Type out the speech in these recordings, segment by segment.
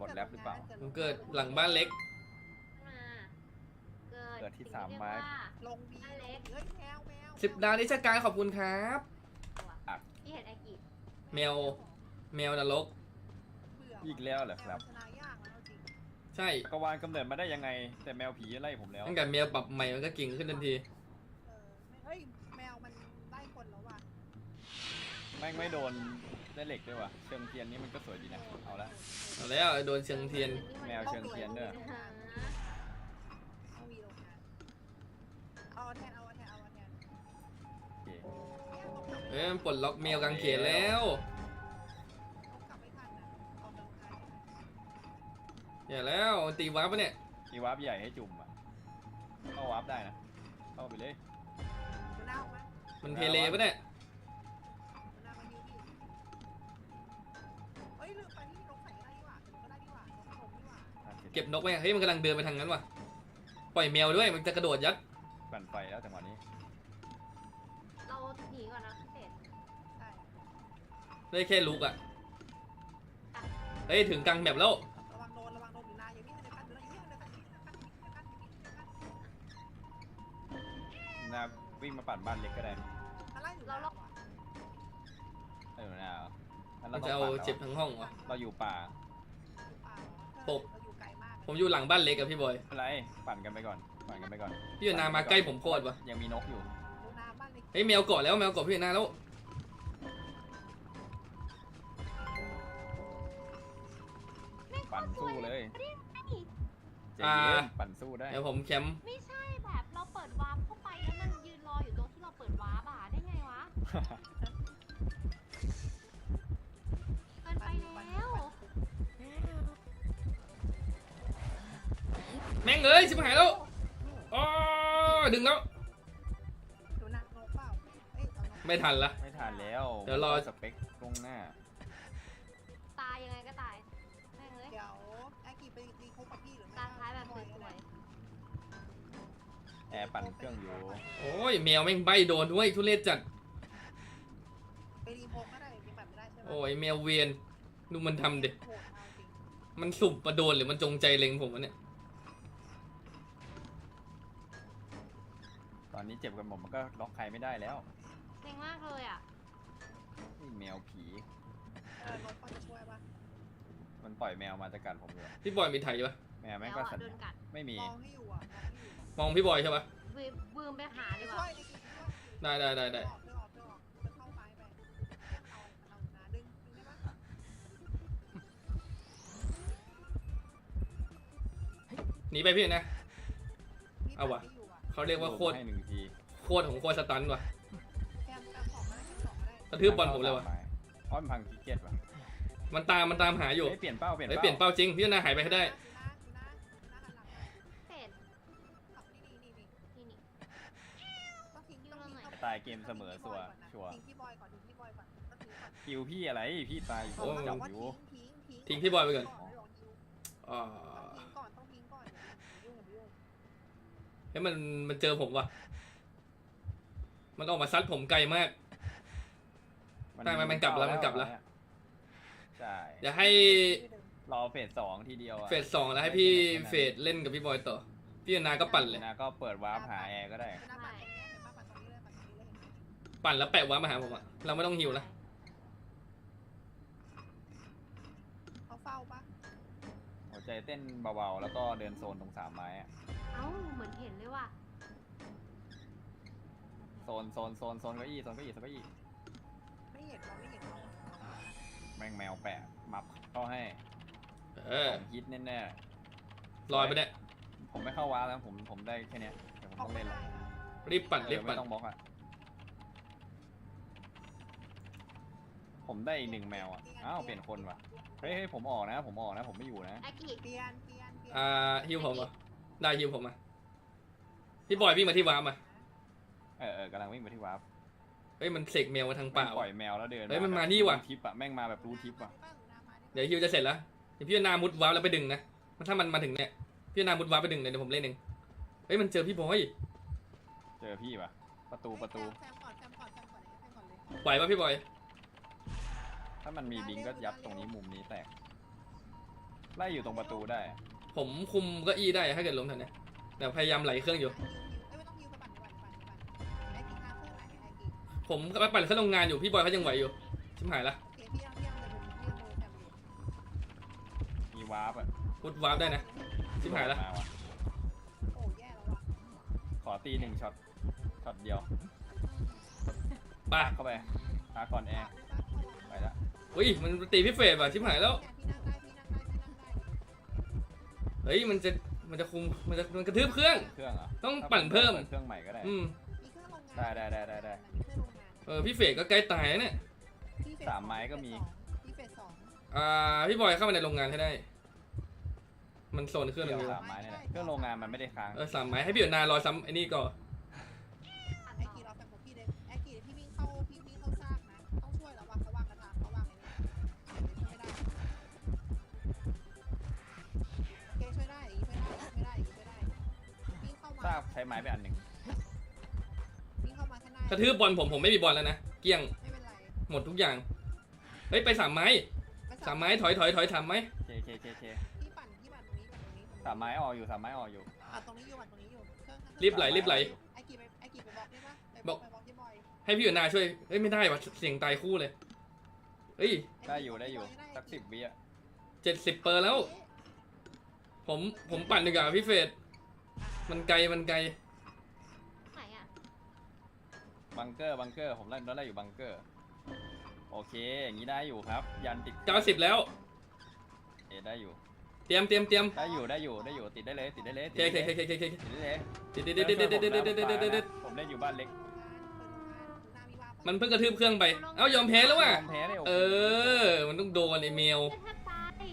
บทแรปหรือเปล่า ผมเกิดหลังบ้านเล็ก มาเกิเกิดดที่สิ่งสามเรียกไม้ว่าลงบีอันเล็กเฮ้ยแมวแมวสิบดาวนิชการขอบคุณครับอะที่เห็นไอกิแมว แมวนรก เบื่อีกแล้วเหรอครับ ชนะยากแล้วจริงใช่ จักรวาลกำเนิดมาได้ยังไง แต่แมวผีไล่ผมแล้วตั้งแต่แมวปรับใหม่มันก็เก่งขึ้นทันที เออเฮ้ยแมวมันไล่คนแล้วว่ะ แม่งไม่โดน ได้เหล็กด้วยว่ะเชิงเทียนนี่มันก็สวยดีนะ เอาละ เอาแล้วโดนเชิงเทียน แมวเชิงเทียนด้วย เอาวีลงงานเอาแทนเอาแทนเอาแทนโอเคเอ้ยมันปลดล็อกแมวกางเขนแล้วต้องกลับไม่ทันนะเอาไปลงท้ายอย่าแล้วมันตีวาร์ปปะเนี่ย มีวาร์ปใหญ่ให้จุ่มอะ เข้าวาร์ปได้นะ เข้าไปเลย ดูหน้าออกไหมมันเทเลปะเนี่ย เก็บนกไว้เฮ้ยมันกำลังเดินไปทางนั้นว่ะ ปล่อยแมวด้วยมันจะกระโดดยัด ปั่นไฟแล้วจังหวะนี้เราหนีก่อนนะเสร็จใช่ได้แค่ลุกอะ เฮ้ยถึงกลางแมปแล้ว ระวังโดนระวังโดนอยู่นายอย่าวิ่งในกันอยู่ในกันอยู่ในกันอยู่ในกันอยู่ในกันอยู่ในกันนาวิ่งมาปั่นบ้านเล็กก็ได้อะไรอยู่เราเออนางั้นมัเรานต้จะองเอาปั่นแล้วเจ็บทั้งห้องวะ เราอยู่ป่าปบ ผมอยู่หลังบ้านเล็กกับพี่บอยไม่เป็นไรปั่นกันไปก่อนปั่นกันไปก่อนพี่อยู่นามาใกล้ผมโคตรวะยังมีนกอยู่ดูน้ำบ้านเล็กเฮ้ยแมวเกาะแล้วแมวเกาะพี่อยู่นาแล้ว ปั่นสู้เลยใจอ่า เย็นปั่นสู้ได้เดี๋ยวผมแคมป์ไม่ใช่ งเลยชิบหายแล้วอ๋อดึงแล้วดูน้ำนกเปล่าเอ้ยเอานกไม่ทันละ ไม่ทันแล้วเดี๋ยวรอ สเปคตรงหน้า ตายยังไงก็ตายแม่งเลยเดี๋ยวแอคกีไปรีคุกกับพี่หรือไม่การท้ายแบบสวยแอร์ปั่นเครื่องอยู่ โอ้ยแมวแม่งใบโดนด้วยทุเรศจัด ไปรีโพกก็ได้ยังแบบไม่ได้ใช่ไหมโอ้ยแมวเวียน ดูมันทำดิโหดเอาจริงมันสุ่มมาโดนหรือมันจงใจเล็งผมวะเนี่ย อนนี้เจ็บกันหมดมันก็ล็อกใครไม่ได้แล้วๆเซ็งมากเลยอะนี่แมวผี เออนกพอจะช่วยปะมันปล่อยแมวมาจะกัดผมอยู่พี่บอยมีไถปะแมวแม่งแล้วก็อะสัญโดนกัดไม่มีมองให้อยู่อะมองให้อยู่มองพี่บอยใช่ปะบืมบืมไปหาดีกช่ว่าวยดิช่วยได้ได้ได้ได้ออกเธอออกเธอออกเธอเข้าไม้ไปเอาเอานะดึงดึงได้ปะหนีไปพี่นะพี่เอาว่ะปัดที่อยู่อะ เขาเรียกว่าโคตรให้หนึ่งทีโคตรของโคตรสตันว่ะแคมแคมสองก็ได้แคมสองก็ได้กระทืบบอลผมเลยว่ะเพราะมันพังกิเก็ตว่ะมันตามมันตามหาอยู่เฮ้ยเปลี่ยนเป้าเปลี่ยนเฮ้ยเป้าเปลี่ยนเป้าจริงพี่นาหายไปให้ได้ดูนะดูนะดูนะหันหลังเสร็จขับนี่นี่นี่นี่นี่ต้องทิ้งต้องทิ้งตายเกมเสมอสัวชัวร์ทิ้งพี่บอยก่อนทิ้งพี่บอยก่อนต้องทิ้งก่อนคิวพี่อะไรพี่ตายอยู่โอ้จับว่าอยู่ทิ้งทิ้งทิ้งพี่บอยไปก่อนลองทิ้งอ่ เฮ้ยมันมันเจอผมว่ะ มันออกมาซัดผมไกลมากไม่ไม่มันกลับแล้วมันกลับแล้ว ใช่อย่าให้รอเฟสสองทีเดียวอะเฟสสองแล้วให้พี่เฟสเล่นกับพี่บอยต่อ พี่นาก็ปั่นเลย นะก็เปิดวาร์ปหาแอร์ก็ได้หน้าปัดตรงนี้เห็นปะปัดตรงนี้เลยปัดตรงนี้เลยเห็นไหมปั่นแล้วแปะว้าร์ปมาหาผมอะเราไม่ต้องหิวนะเขาเฝ้าปะหัวใจเต้นเบาๆ แล้วก็เดินโซนตรงสามไม้อะ เอ้าเหมือนเห็นเลยว่ะโซนโซนโซนโซนเก้าอี้โซนเก้าอี้โซนเก้าอี้ไม่เห็นเขาไม่เห็นเขาแมงแมวแปะมับเข้าให้เออผมฮิตแน่ลอยไปเนี่ยๆผมไม่เข้าวาร์ปแล้วผมผมได้แค่เนี้ยเดี๋ยวผมเขาต้องไม่เล่นได้ละนะรีบปั่นเอรีอบไม่ปั่นต้องบล็อกอะผมได้อีกหนึ่งแมวอะอ้าวเปลี่ยนคนว่ะเฮ้ยเฮ้ยผมออกนะ ผมออกนะ ผมไม่อยู่นะ อากิเปลี่ยนเปลี่ยนเปลี่ยนอ่าฮิวผมเหรอ ได้ฮิวผมมาพี่บอยวิ่งมาที่ว้าร์ปมาเออเออกำลังวิ่งไปที่วาร์ปเฮ้ยมันเสกแมวมาทางป่าปล่อว่ะยแมวแล้วเดินเฮ้ยมันมาแบบนี่ว่ะรู้ทิปอะแม่งมาแบบรู้ทิปอะเดี๋ยวฮิวจะเสร็จแล้วเดี๋ยวพี่นามุดว้าร์ปแล้วไปดึงนะถ้ามันมาถึงเนี่ยพี่นามุดว้าร์ปไปดึงเลยเดี๋ยวผมเล่นเองเฮ้ยมันเจอพี่บอยเจอพี่ปะประตูประตู แซมก่อนแซมก่อนแซมก่อนแซมก่อนเลยไหวป่ะพี่บอยถ้ามันมีบิงก็ยัดตรงนี้มุมนี้แตกไล่อยู่ตรงประตูได้ ผมคุมเก้าอี้ได้ถ้าเกิดล้มทันเนี่ยแต่พยายามไหลเครื่องอยู่เอ้ยไม่ต้องยิวไปปั่นไปปั่นไปปั่นไอ้กี่ห้าเครื่องไหนไอ้กี่ผมไปปั่นเครื่องโรงงานอยู่พี่บอยเขายังไหวอยู่ชิบหายละโอเคพี่ยังพี่ยังเลยผมพี่ยังเลยแถมอยู่มีวาร์ปอะพุดวาร์ปได้นะชิบหายละมว่ะโอ้แย่แล้วว่ะขอตีหนึ่งช็อตช็อตเดียวไป่ะเข้าไปตาก่อนแอร์ไปละอุ้ยมันตีพี่เฟรดว่ะชิบหายแล้ว เฮ้ยมันจะมันจะคุมมันจะมันกระทืบเครื่อง เครื่องเหรอะต้องปั่นเพิ่ม เครื่องใหม่ก็ได้ อืมมีเครื่องโรงงานได้ได้ได้ได้ได้ มีเครื่องโรงงานเออพี่เฟรดก็ใกล้ตายแล้วเนี่ยพี่เฟสสามไม้ก็มีพี่เฟสสองอ่าพี่บอยเข้ามาในโรงงานให้ได้ มันโซนเครื่องเกี่ยวอยู่สามไม้นี่แหละเครื่องโรงงานมันไม่ได้ค้างเออสามไม้ให้พี่อยู่นารอซ้ำไอ้นี่ก่อนปั่น ช้ไม้ไปอันหนึ่งวิ่งเข้ามาข้างหน้ากระทืบบอลผมผมไม่มีบอลแล้วนะ เกลี้ยงไม่เป็นไรหมดทุกอย่าง เฮ้ยไปสามไม้ไปสามไม้ถอยถอยถอยสามไม้เคเคเคเคพี่ปั่นพี่ปั่นตรงนี้ปั่นตรงนี้สามไม้ออกอยู่สามไม้ออกอยู่ อะตรงนี้อยู่ปั่นตรงนี้อยู่เครื่องข้างๆรีบไหลรีบไหล ไอ้กี่ไปไอ้กี่ไปบล็อกได้ปะไปบล็อกไปบล็อกที่บอยให้พี่อยู่นาช่วยเฮ้ยไม่ได้ว่ะเสียงตายคู่เลยเฮ้ยได้อยู่ได้อยู่สักสิบวิอะเจ็ดสิบเปอร์แล้ว ผมผมปั่นดีกว่าพี่เฟรด มันไกลมันไกลไหนอะบังเกอร์บังเกอร์ผมไล่ไล่อยู่บังเกอร์ โอเค อย่างนี้ได้อยู่ครับ ยันติดเก้าสิบแล้ว เอได้อยู่ เตรียมเตรียมเตรียมได้อยู่ได้อยู่ได้อยู่ติดได้เลย ติดได้เลยเคเคเคเคเคเคติดได้เลยเด็ดเด็ดเด็ดเด็ดเด็ดเด็ดเด็ดเด็ดเด็ดเด็ดเด็ดผมได้อยู่บ้านเล็กมันเพิ่งกระทืบเครื่องไป เอ้ายอมแพ้แล้วว่ะยอมแพ้เลยโโหเออ มันต้องโดนไอ้แมวเพื่อนแทบตาย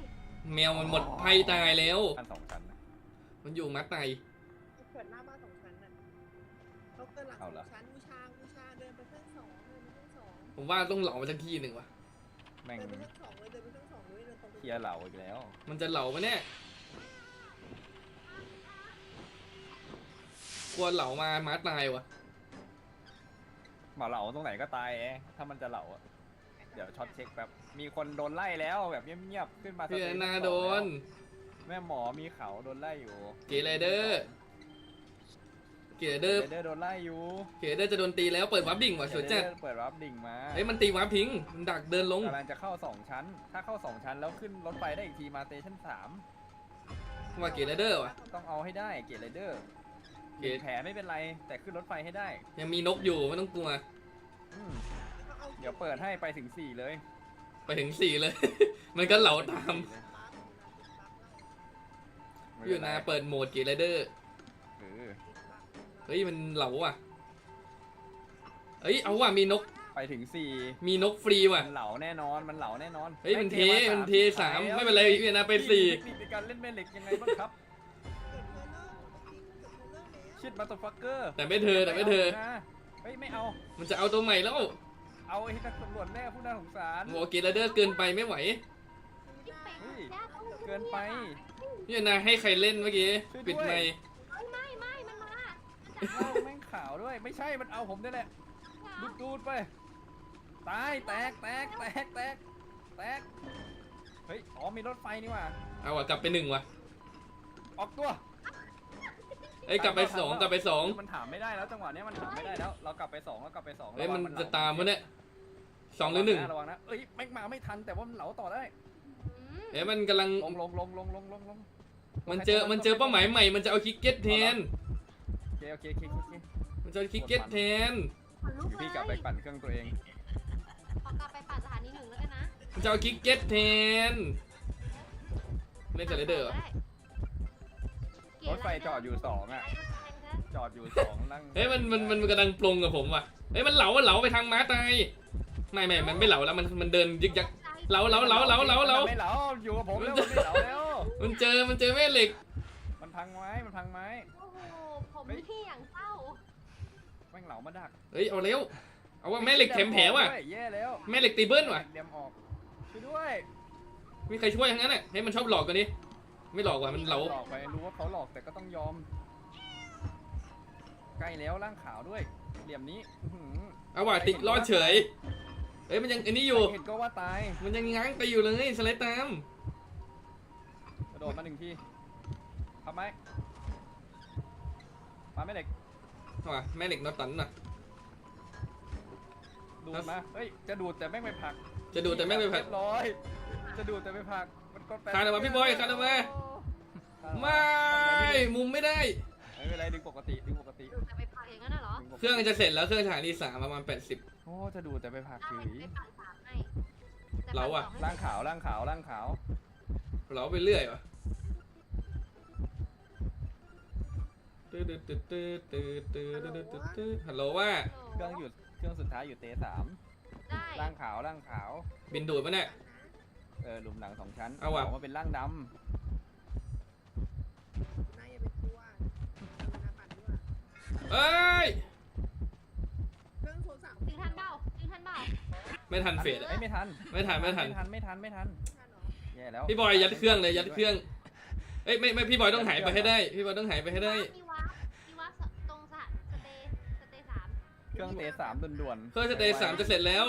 แมวมันหมดไพ่ตายแล้วอันสองชั้นนะมันอยู่มัดไต เขาเกินหลังสเอาองละ ชั้นบูชาบูชาเดินไปเครื่องสองเดินไปเครื่องสองผมว่าต้องเหลามาสักที่หนึ่งว่ะ แม่งเดินไปเครื่องสองเลยเดินไปเครื่องสองเลยเดินตรงไปเคลียร์เหล่าอีกแล้ว มันจะเหลาปะเนี่ยกลัวเหลามาม้าตายว่ะหมาเหล่าตรงไหนก็ตายเองถ้ามันจะเหล่าอะเดี๋ยวช็อตเช็คแบบมีคนโดนไล่แล้วแบบเงียบๆขึ้นมาสพี่เตจนาสองโดนแล้วแม่หมอมีเขาโดนไล่อยู่ เกเรเดอร์ เกเรเดอร์เดอร์โดนไล่อยู่เกเรเดอร์จะโดนตีแล้วเปิดวับดิ่งว่ะสวยจัดเดอร์เปิดรับดิ่งมาเอ้ยมันตีวับทิ้งมันดักเดินลงกำลังจะเข้าสองชั้น ถ้าเข้าสองชั้นแล้วขึ้นรถไฟได้อีกทีมาสเตชันสามว่าเกเรเดอร์ว่ะต้องเอาให้ได้เกตไรเดอร์เกรดแผลไม่เป็นไรแต่ขึ้นรถไฟให้ได้ ยังมีนกอยู่ไม่ต้องกลัวอืมเดี๋ยวเปิดให้ไปถึงสี่เลย ไปถึงสี่เลย มันก็เหลาตามไม่อยู่เป็ไรนาเปิดโหมดเกเรเดอร์ เออเฮ้ยมันเหลาว่ะเฮ้ยเอาว่ะมีนกไปถึงสี่มีนกฟรีว่ะ มันเหลาแน่นอนมันเหลาแน่นอนเฮ้ยมันเทให้มันเทสามแล้วไม่เป็นไรพี่นาไปสี่มีเทคนิคในการเล่นแม่เหล็กยังไงบ้างครับชิดมาตัวฟักเกอร์แต่ไม่เธอแต่ไม่เธอเฮ้ยไม่เอา มันจะเอาตัวใหม่แล้ว เอาไอ้นักตำรวจแน่ผู้น่าสงสารบอกเกเรเดอร์เกินไปไม่ไหวพี่เป็ดเฮ้ยแจ๊คต้องเกินไปพี่นาให้ใครเล่นเมื่อกี้ช่วยด้วยปิดไมค์ ไม่ไม่ไม่มันมา เล่าแม่งขาวด้วย ไม่ใช่มันเอาผมนี่แหละดูดดูดไป ตายแตกแตกแตกแตกแตก เฮ้ย อ๋อมีรถไฟนี่หว่า เอาว่ะกลับไปหนึ่งว่ะออกตัวเอ้ยกลับไปสองกลับไปสองมันถามไม่ได้แล้วจังหวะเนี้ยมันถามไม่ได้แล้ว เรากลับไปสองเรากลับไปสองเฮ้ยมันจะตามวะเนี่ยสองหรือหนึ่งระวังนะเอ้ยแม่งมาไม่ทันแต่ว่ามันเหลาต่อได้ เอ้ยมันกำลังลงลงลงลงลงลงลงมันเจอมันเจอเป้าหมายใหม่มันจะเอาคิกเก็ตแทน โอเคโอเคโอเคโอเคมันจะเอาคิกเก็ตแทนขนลุกอยู่เลพี่ยกลับไปปั่นเครื่องตัวเอง ขอกลับไปปั่นสถานีหนึ่งแล้วกันนะมันจะเอาคิกเก็ตแทนเล่นเกเรเดอร์เหรอรถไฟจอดอยู่สองอะจอดอยู่สองนั่งเฮ้ยมันมันมันกำลังปลงกับผมว่ะเฮ้ยมันเหลามันเหลาไปทางม้าตายไม่ไม่มันไม่เหลาแล้วมันมันเดินยึกยัก เหลาเหลาเหลาเหลาเหลาเหลาไม่เหลาอยู่กับผมแล้วมันไม่เหลาแล้ว มันเจอมันเจอแม่เหล็กมันพังไม้มันพังไม้ โอ้โหผมพี่อย่างเศร้าแม่งเหลามาดักเฮ้ยเอาเร็ว เอาว่าแม่เหล็กแถมแผลว่ะ แย่แล้วแม่เหล็กตีเบิ้ลว่ะเดียมออกช่วยด้วยมีใครช่วยทั้งนั้นอะให้มันชอบหลอกกันดิไม่หลอกว่ะมันเหลาหลอกไปรู้ว่าเขาหลอกแต่ก็ต้องยอม ใกล้แล้วร่างขาวด้วย เหลี่ยมนี้อื้อหือเอาว่ะติดรอดเฉยเฮ้ยมันยังอันนี้อยู่เห็นก็ว่าตายมันยังง้างไปอยู่เลยสไลด์ตามหนึ่งทีทำไหม มาแม่เหล็กว่ะแม่เหล็กน็อตตันน่ะ ดูดมา เฮ้ย จะดูดแต่แม่งไม่ผลักจะดูแต่แม่งไม่ผัดเรียบร้อย จะดูดแต่ไม่ผลัก มันก็แปลคานออกมาพี่บอยคานออกมา ไม่ มุมไม่ได้ ไม่เป็นไรดึงปกติดึงปกติดูแต่ไปพักอย่างนั้นน่ะเหรอดึปกติเครื่องจะเสร็จแล้วเครื่องฉายที่สามประมาณแปดสิบโอ้ จะดูดแต่ไม่ผลักได้เฉยไปปั่นสามให้แต่เราอะปั่นสงให้ร่างขาวร่างขาวร่างขาว เราไปเรื่อยวะ ตื้อตื้อตื้อตื้อตื้อตื้อตื้อตื้อตื้อฮัลโหลว่า เครื่องหยุดเครื่องสุดท้ายอยู่เตสามได้ร่างขาวร่างขาวบินดูดปะเนี่ย เออหลุมหลังสองชั้นเอาว่ะ กมาเป็นร่างดนายอย่าไปกลัวมันนะปั่นด้วยเอ้ย เครื่องโทรศัพท์ดึงทันเปล่าดึงทันเปล่าไม่ทันำเฟดเอ้ยไม่ทันไม่ทันไม่ทัน ไม่ทันไม่ทันไม่ทันทันเหรอแย่แล้วพี่บอยยัดเครื่องเลยยัดเครื่อง เอ้ยไม่ไม่พี่บอยต้องหายไปให้ได้ พี่บอยต้องหายไปให้ได้ มีวับมีวับตรงสะสเตย์สเตย์สาม เครื่องเตสามด่วนๆเครื่องสเตย์สามจะเสร็จแล้ว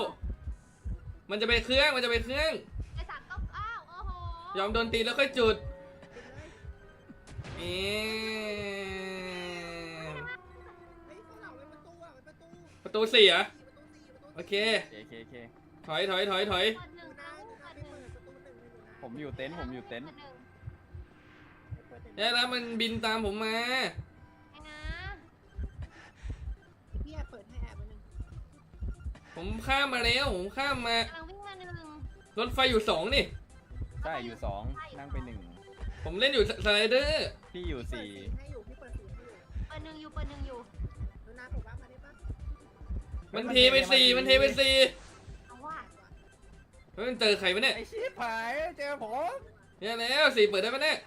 มันจะไปเครื่องมันจะไปเครื่องสเตย์สามก็อ้าวโอ้โหยอมโดนตีแล้วค่อยจุดปิดเลยเอ๊ะเฮ้ยข้างหลังเป็นประตูอะเป็นประตูประตูสี่เหรอประตูสี่ประตูสี่โอเคเคเคเคถอยถอยถอยถอยเปิดหดูนึ่งนะเอาดูนะเปิดไปหนึ่งเปิดประตูหนึ่งเลยดูนะผมอยู่เต็นท์ผมอยู่เต็นท์ปิดหงไปเปิดหนึ่งแล้วมันบินตามผมมา ผมข้ามมาแล้วผมข้ามมากำลังวิ่งมาหนึ่งรถไฟอยู่สองนี่ ใช่อยู่สองนั่งไปหนึ่งผมเล่นอยู่สไลเดอร์พี่อยู่เปิดสี่ ให้อยู่พี่เปิดสี่ให้อยู่เปิดหนึ่งอยู่เปิดหนึ่งอยู่ดูนะผมว่ามาได้ปะมันเทไปสี่มันเทไปสี่เอาว่าเฮ้ยมันเจอใครวะเนี่ยไอชิบหายเจอผมเนี่ยแล้วสี่เปิดได้ปะเนี่ย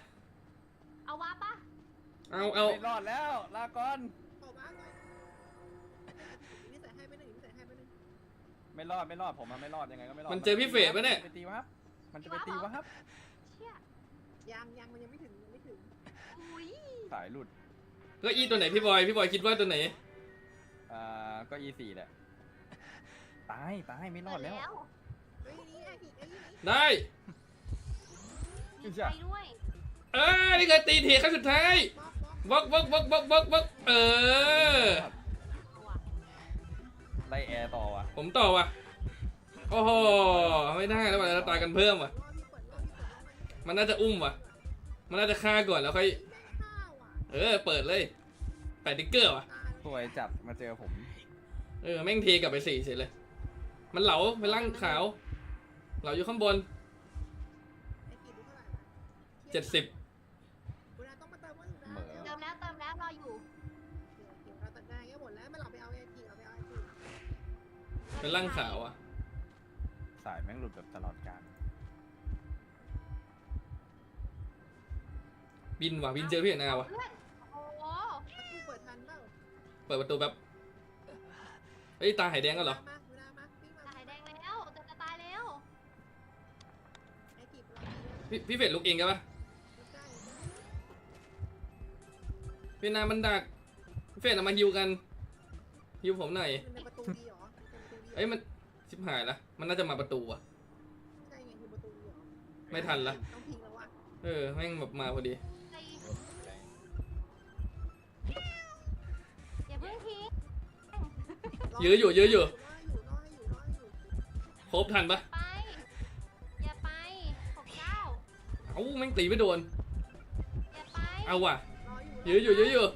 เอาว่าปะเอาเอาไม่รอดแล้วลาก่อน ไม่รอดไม่รอดผมมันไม่รอดยังไงก็ไม่รอดมันเจอพี่เฟรดปะเนี่ยไปตีวะครับมันจะไปตีวะครับเชี่ยยังยังมันยังไม่ถึงยังไม่ถึงอุ้ยสายหลุดก็อีตัวไหนพี่บอยพี่บอยคิดว่าตัวไหน อ่าก็ E สี่แหละตายตายไม่รอดแล้วเฮ้ยนี่ไอ้ผีไอ้นี่ได้ มีไฟด้วย เอ้ยนี่เคยตีเทครั้งสุดท้ายบล็อกบล็อกบล็อกบล็อกบล็อกบล็อกบล็อกเออเอาว่ะ ไล่แอร์ต่อวะผมต่อว่ะ โอ้โห ไม่ได้แล้วว่ะเราตายกันเพิ่มว่ะรอพี่เปิดรอพี่เปิดรอพี่เปิดมันน่าจะอุ้มว่ะ มันน่าจะฆ่าก่อนแล้วค่อยข้าวอะเออ เปิดเลยแปดติ๊กเกอร์ว่ะตายสวยจัดมาเจอผม เออ แม่งเทกลับไปสี่เฉยเลย มันเหลาไปล่างขาว เหลาอยู่ข้างบนไอ้กี่ดูเท่าไหร่เจ็ดสิบ เป็นล่างขาวอะ สายแม่งหลุดแบบตลอดการบินว่ะบินเจอพี่เอกนาวะเพื่อนโอ้โหประตูเปิดทันเปล่าเปิดประตูแบบเฮ้ยตาหายแดงกันเหรอ มาดูนะมาวิ่งมาตายแดงแล้วจะจะตายแล้วไอ้กี่เราพี่พี่เฟดลุกเองกันปะได้พี่นามันดักพี่เฟดเอามาฮิวกันฮิวผมหน่อย มันเป็นประ อ้ยมันชิบหายละมันน่าจะมาประตูอะใช่ไงคือประตูดีเหรอไม่ทันละต้องพิงแล้วอะเออแม่งแบบมาพอดีใจอย่าเพิ่งทิ้งยื้ออยู่ยื้ออยู่รออยู่รอให้อยู่รอให้อยู่ครบทันปะไป อย่าไปหกเก้า เอ้าแม่งตีไม่โดน อย่าไปเอาว่ะรออยู่ยื้ออยู่ยื้ออยู่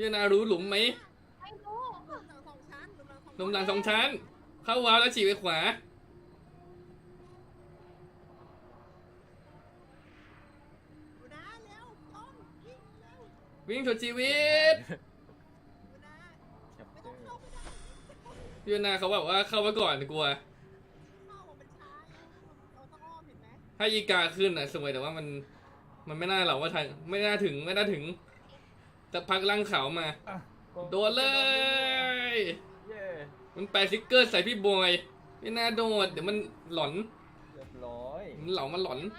พี่นารู้หลุมไหมไม่รู้หลุมหลังสองชั้นหลุมหลังสองชั้น เข้าวาล์วแล้วฉีกไปขวา ดูนะเร็วต้องวิ่งเร็ววิ่งสุดชีวิต ดูนะแคปไม่เจต้อองร์เข้าไปได้พี่นาเขาแบบว่าเข้ามาก่อนกลัว เข้ามันช้าเราต้องอ้อมเห็นไหมถ้าอีกาขึ้นอะสวยแต่ว่ามัน มันไม่น่าหรอกว่าทันไม่น่าถึงไม่น่าถึง จะพักล่างขาวมา อะโดนเลย เย้มันแปะสติ๊กเกอร์ใส่พี่บอย ไม่น่าโดดเดี๋ยวมันหลอน เรียบร้อย มันเหลามันหลอนนะ